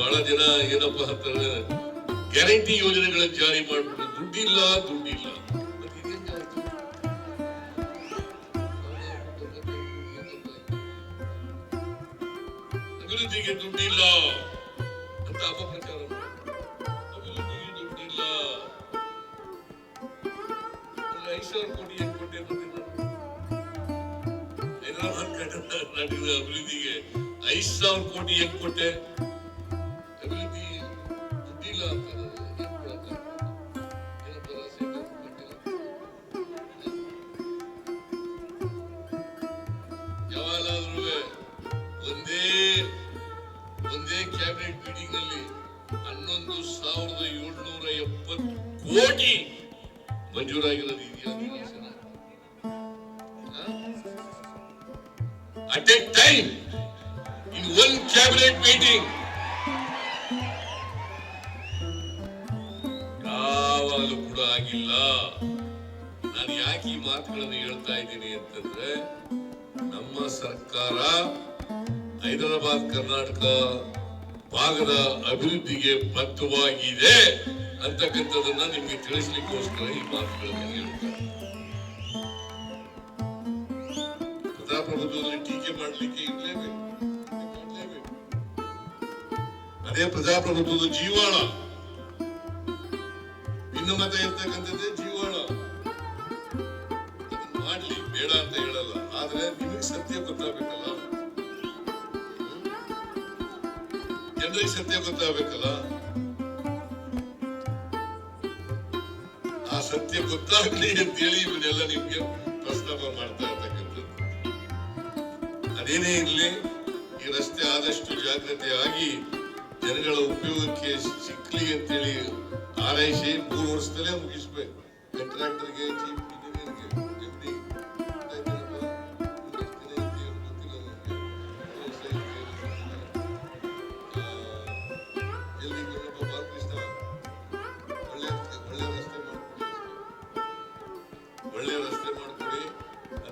ಬಹಳ ಜನ ಏನಪ್ಪಾ ಅಂತಾರೆ ಗ್ಯಾರಂಟಿ ಯೋಜನೆಗಳನ್ನ ಜಾರಿ ಮಾಡ್ಬಿಟ್ಟು ದುಡ್ಡಿಲ್ಲ ದುಡ್ಡಿಲ್ಲ ಮತ್ತೆ ಇದೆಂಗ್ ಆಯ್ತು? ಅಭಿವೃದ್ಧಿಗೆ ದುಡ್ಡಿಲ್ಲ ಅಂತ ಅಪಪ್ರಚಾರ ಮಾಡ್ತಾರೆ. ಅಭಿವೃದ್ಧಿಗೆ ದುಡ್ಡಿಲ್ಲ ಅಂದ್ರೆ ಐದು ಸಾವಿರ ಕೋಟಿ ಏನ್ ಕೊಟ್ಟೆ ಗೊತ್ತಿಲ್ಲ ಹೈದರಾಬಾದ್ ಕರ್ನಾಟಕದ ಅಭಿವೃದ್ಧಿಗೆ ಐದು ಸಾವಿರ ಕೋಟಿ ಏನ್ ಕೊಟ್ಟೆ ಕ್ಯಾಬಿನೆಟ್ ಮೀಟಿಂಗ್ನಲ್ಲಿ ಹನ್ನೊಂದು ಸಾವಿರದ ಏಳ್ನೂರ ಎಪ್ಪತ್ತು ಕೋಟಿ ಮಂಜೂರಾಗಿರೋದು ಇದೆಯಾ ನಿವೇಶನ at a time in one cabinet meeting ಯಾವಾಗಲೂ ಕೂಡ ಆಗಿಲ್ಲ. ನಾನು ಯಾಕೆ ಈ ಮಾತುಗಳನ್ನು ಹೇಳ್ತಾ ಇದ್ದೀನಿ ಅಂತಂದ್ರೆ, ನಮ್ಮ ಸರ್ಕಾರ ಹೈದರಾಬಾದ್, ಕರ್ನಾಟಕ ಭಾಗದ ಅಭಿವೃದ್ಧಿಗೆ ಬದ್ಧವಾಗಿದೆ ಅಂತಕ್ಕಂಥದ್ದನ್ನ ನಿಮಗೆ ತಿಳಿಸ್ಲಿಕ್ಕೋಸ್ಕರ ಈ ಮಾತುಗಳನ್ನು ಹೇಳ್ತಾರೆ ಟೀಕೆ ಮಾಡಲಿಕ್ಕೆ. ಅದೇ ಪ್ರಜಾಪ್ರಭುತ್ವದ ಜೀವಾಳ. ಭಿನ್ನಮತ ಇರ್ತಕ್ಕಂಥದ್ದೇ ಜೀವಾಳ. ಮಾಡ್ಲಿ, ಬೇಡ ಅಂತ ಹೇಳಲ್ಲ. ಆದ್ರೆ ನಿಮಗೆ ಸತ್ಯ ಗೊತ್ತಾಗಬೇಕಲ್ಲ. ಜನರಿಗೆ ಸತ್ಯ ಗೊತ್ತಾಗಬೇಕಲ್ಲ ಆ ಸತ್ಯ ಗೊತ್ತಾಗ್ಲಿ ಅಂತೇಳಿ ಇವನ್ನೆಲ್ಲ ನಿಮ್ಗೆ ಪ್ರಸ್ತಾಪ ಮಾಡ್ತಾ ಇರ್ತಕ್ಕಂಥದ್ದು ಅದೇನೇ ಇರಲಿ ಈ ರಸ್ತೆ ಆದಷ್ಟು ಜಾಗ್ರತೆ ಆಗಿ ಜನಗಳ ಉಪಯೋಗಕ್ಕೆ ಸಿಕ್ಲಿ ಅಂತೇಳಿ ಆರೈಸಿ ಮೂರು ವರ್ಷದಲ್ಲೇ ಮುಗಿಸ್ಬೇಕು ಕಂಟ್ರಾಕ್ಟರ್ಗೆ ಚೀಫ್ ಇಂಜಿನಿಯರ್ಗೆ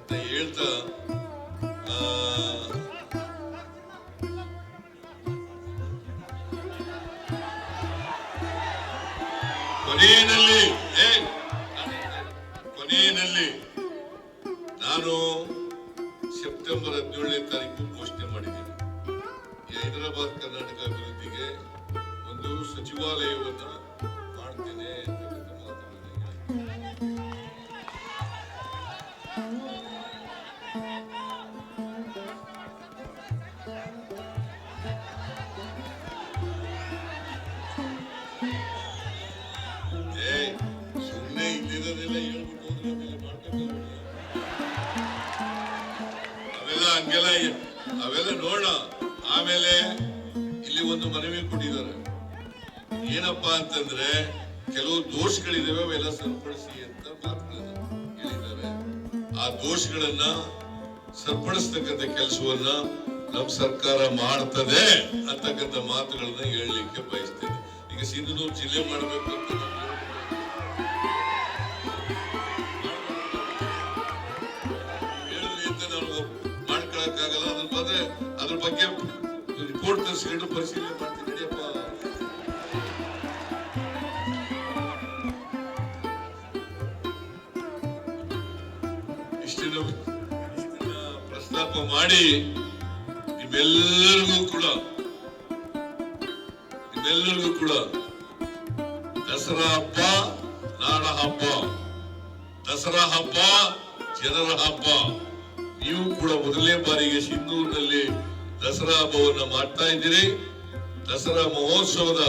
ಅಂತ ಹೇಳ್ತಾ ಕೊನೆಯಲ್ಲಿ ಕೊನೆಯಲ್ಲಿ ನಾನು ಸೆಪ್ಟೆಂಬರ್ ಹದಿನೇಳನೇ ತಾರೀಕು ಘೋಷಣೆ ಮಾಡಿದ್ದೀನಿ. ಹೈದರಾಬಾದ್ ಕರ್ನಾಟಕ ಅಭಿವೃದ್ಧಿಗೆ ಒಂದು ಸಚಿವಾಲಯವನ್ನು ಮಾಡ್ತೇನೆ ಹಂಗೆಲ್ಲ ಅವೆಲ್ಲ ನೋಡೋಣ. ಆಮೇಲೆ ಇಲ್ಲಿ ಒಂದು ಮನವಿ ಕೊಟ್ಟಿದ್ದಾರೆ. ಏನಪ್ಪಾ ಅಂತಂದ್ರೆ, ಕೆಲವು ದೋಷಗಳಿದಾವೆ, ಅವೆಲ್ಲ ಸರಿಪಡಿಸಿ ಅಂತ ಹೇಳಿದ್ದಾರೆ. ಆ ದೋಷಗಳನ್ನ ಸರಿಪಡಿಸ್ತಕ್ಕಂಥ ಕೆಲಸವನ್ನ ನಮ್ಮ ಸರ್ಕಾರ ಮಾಡ್ತದೆ ಅಂತಕ್ಕಂಥ ಮಾತುಗಳನ್ನ ಹೇಳಲಿಕ್ಕೆ ಬಯಸ್ತೇನೆ. ಈಗ ಸಿಂಧನೂರು ಜಿಲ್ಲೆ ಮಾಡಬೇಕು ತರಿಸ್ಕೊಂಡು ಪರಿಶೀಲನೆ ಮಾಡ್ತೀನಿ ನಡಿಯಪ್ಪ ಇಷ್ಟಿನ ಪ್ರಸ್ತಾಪ ಮಾಡಿ ನಿಮ್ಮೆಲ್ಲರಿಗೂ ಕೂಡ ನಿಮ್ಮೆಲ್ಲರಿಗೂ ಕೂಡ ದಸರಾ ಹಬ್ಬ, ನಾಡ ಹಬ್ಬ, ದಸರಾ ಹಬ್ಬ, ಜನರ ಹಬ್ಬ, ನೀವು ಕೂಡ ಮೊದಲನೇ ಬಾರಿಗೆ ಸಿಂಧೂರಿನಲ್ಲಿ ದಸರಾ ಹಬ್ಬವನ್ನ ಮಾಡ್ತಾ ಇದ್ದೀರಿ. ದಸರಾ ಮಹೋತ್ಸವದ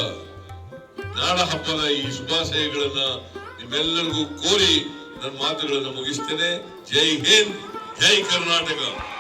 ನಾಡ ಹಬ್ಬದ ಈ ಶುಭಾಶಯಗಳನ್ನ ನಿಮ್ಮೆಲ್ಲರಿಗೂ ಕೋರಿ ನನ್ನ ಮಾತುಗಳನ್ನು ಮುಗಿಸ್ತೇನೆ. ಜೈ ಹಿಂದ್, ಜೈ ಕರ್ನಾಟಕ.